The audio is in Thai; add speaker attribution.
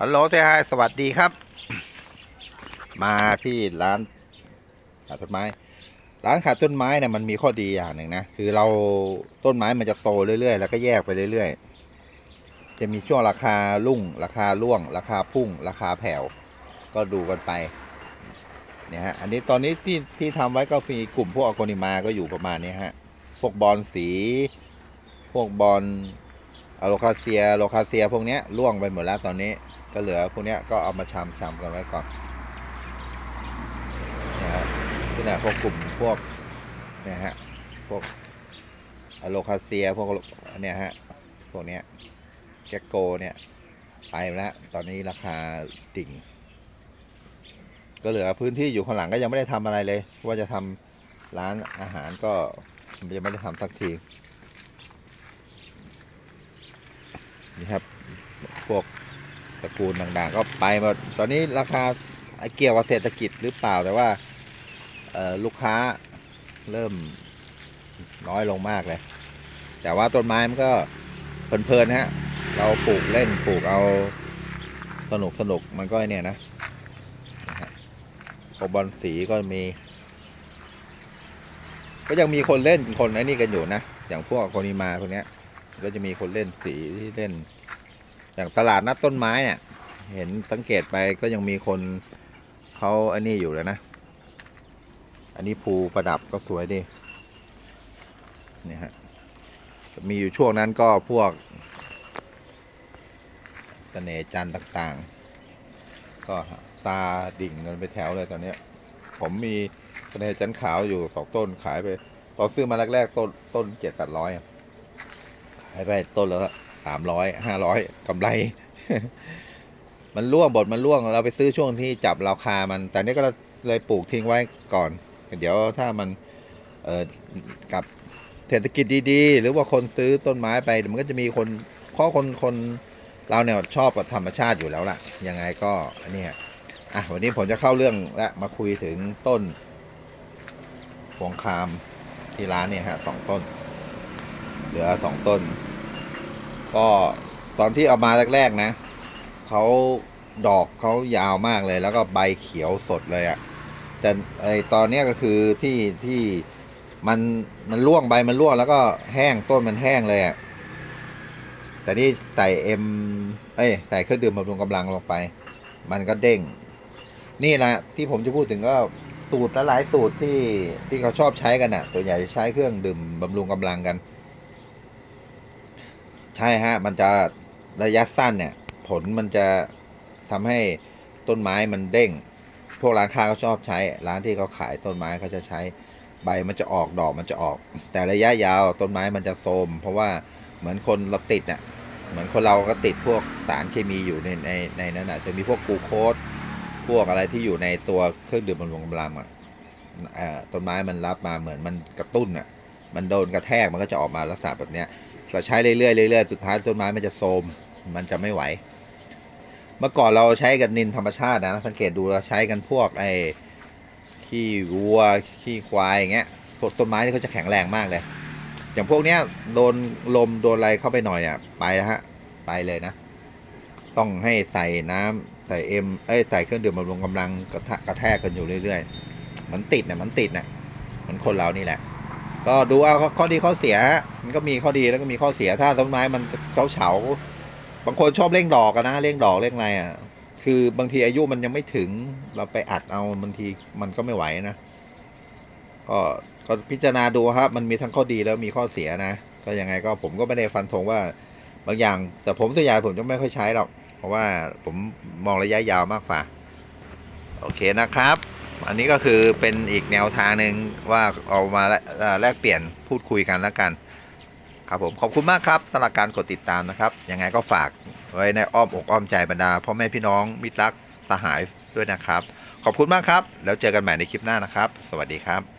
Speaker 1: ฮัลโหลเซฮายสวัสดีครับ มาที่ร้านขายต้นไม้ ร้านขายต้นไม้เนี่ยมันมีข้อดีอย่างหนึ่งนะ คือเราต้นไม้มันจะโตเรื่อยๆ แล้วก็แยกไปเรื่อยๆ จะมีช่วงราคาลุ่ง ราคาร่วง ราคาพุ่ง ราคาแผ่ว ก็ดูกันไป เนี่ยฮะ อันนี้ตอนนี้ที่ที่ทำไว้ก็มีกลุ่มพวกอโกนิมาก็อยู่ประมาณนี้ฮะ พวกบอลสี พวกบอล อะโลคาเซียโลคาเซียพวกเนี้ยร่วงไปหมดแล้วตอนนี้ก็เหลือพวกเนี้ยก็เอามาชำชำกันไว้ก่อนนะฮะที่ไหนพวกกลุ่มพวกเนี่ยฮะพวกอะโลคาเซียพวกเนี้ยฮะพวกเนี้ยแกกโกเนี่ยไปแล้วตอนนี้ราคาดิ่ง ก็เหลือพื้นที่อยู่ข้างหลังก็ยังไม่ได้ทำอะไรเลย ว่าจะทำร้านอาหารก็ยังไม่ได้ทำสักที นี่ครับ พวกตระกูลต่างๆ ก็ไปหมดตอนนี้ราคาเกี่ยวกับเศรษฐกิจหรือเปล่าแต่ว่าลูกค้าเริ่มน้อยลงมากเลย แต่ว่าต้นไม้มันก็เพลินๆฮะ เราปลูกเล่นปลูกเอาสนุกสนุกมันก็เนี่ยนะนะฮะพวกบอลสีก็มี ก็ยังมีคนเล่นคนไอ้นี่กันอยู่นะ อย่างพวกโคนิมาพวกเนี้ย ก็จะมีคนเล่นสีที่เล่น อย่างตลาดนัดต้นไม้เนี่ย เห็นสังเกตไปก็ยังมีคนเขาอันนี้อยู่เลยนะ อันนี้ภูประดับก็สวยดีนี่ฮะมีอยู่ช่วงนั้นก็พวกเสน่ห์จันต่างๆ ก็ซาดิ่งกันไปแถวเลยตอนนี้ผมมีเสน่ห์จันขาวอยู่สองต้นขายไป ตอนซื้อมาแรกๆ ต้นต้นเจ็ดแปดร้อยขายไปต้นละสามร้อยห้าร้อยกำไร มันร่วงบทมันร่วงเราไปซื้อช่วงที่จับราคามัน แต่นี่ก็เลยปลูกทิ้งไว้ก่อน เดี๋ยวถ้ามันเออกับเศรษฐกิจดีๆ หรือว่าคนซื้อต้นไม้ไปมันก็จะมีคนเพราะคนคนเราเนี่ยชอบกับธรรมชาติอยู่แล้วล่ะ ยังไงก็อันเนี้ยอะวันนี้ผมจะเข้าเรื่องและมาคุยถึงต้นพวงคามที่ร้านเนี่ยฮะสองต้น เหลือสองต้น ก็ตอนที่เอามาแรกๆนะเขาดอกเขายาวมากเลย แล้วก็ใบเขียวสดเลยอะ่ะแต่ไอตอนเนี้ยก็คือที่ที่มันมันร่วงใบมันร่วงแล้วก็แห้งต้นมันแห้งเลยอะ่ะแต่นี่ใส่เอ็มเอ้ยใส่เครื่องดื่มบำรุงกำลังลงไป มันก็เด้ง นี่แหละที่ผมจะพูดถึงก็สูตรหลายสูตรที่ที่เขาชอบใช้กันอะส่วนใหญ่จะใช้เครื่องดื่มบำรุงกำลังกัน ใช่ฮะ มันจะระยะสั้นเนี่ย ผลมันจะทำให้ต้นไม้มันเด้ง พวกร้านค้าเขาชอบใช้ ร้านที่เขาขายต้นไม้เขาจะใช้ใบมันจะออกดอกมันจะออก แต่ระยะยาวต้นไม้มันจะโทมเพราะว่าเหมือนคนเราติดเนี่ยเหมือนคนเราก็ติดพวกสารเคมีอยู่ในในในนั้นอะจะมีพวกกูโคสพวกอะไรที่อยู่ในตัวเครื่องดื่มบำรุงกำลังอะต้นไม้มันรับมาเหมือนมันกระตุ้นอะมันโดนกระแทกมันก็จะออกมาลักษณะแบบเนี้ย เราใช้เรื่อยๆเรื่อยๆสุดท้ายต้นไม้มันจะโทรมมันจะไม่ไหว เมื่อก่อนเราใช้กันนินธรรมชาตินะสังเกตดูเราใช้กันพวกไอ้ขี้วัวขี้ควายอย่างเงี้ยพวกต้นไม้นี่เขาจะแข็งแรงมากเลย อย่างพวกเนี้ยโดนลมโดนอะไรเข้าไปหน่อยอะไปแล้วฮะไปเลยนะ ต้องให้ใส่น้ำใส่เอ็มเอ้ยใส่เครื่องดื่มบำรุงกำลังกระทะกระแทกกันอยู่เรื่อยๆมันติดนะมันติดนะมันคนเรานี่แหละ ก็ดูเอาข้อดีข้อเสีย มันก็มีข้อดีแล้วก็มีข้อเสียถ้าต้นไม้มันเฉาเฉาบางคนชอบเร่งดอกอะนะเร่งดอกเร่งอะไรอะคือบางทีอายุมันยังไม่ถึงเราไปอัดเอาบางทีมันก็ไม่ไหวนะ ก็ก็พิจารณาดูครับ มันมีทั้งข้อดีแล้วมีข้อเสียนะก็ยังไงก็ผมก็ไม่ได้ฟันธงว่าบางอย่าง แต่ผมส่วนใหญ่ผมจะไม่ค่อยใช้หรอก เพราะว่าผมมองระยะยาวมากกว่า โอเคนะครับ อันนี้ก็คือเป็นอีกแนวทางหนึ่งว่าเอามาแลแลกเปลี่ยนพูดคุยกันแล้วกัน ครับผมขอบคุณมากครับสำหรับการกดติดตามนะครับ ยังไงก็ฝากไว้ในอ้อมอกอ้อมใจบรรดาพ่อแม่พี่น้องมิตรรักสหายด้วยนะครับ ขอบคุณมากครับ แล้วเจอกันใหม่ในคลิปหน้านะครับ สวัสดีครับ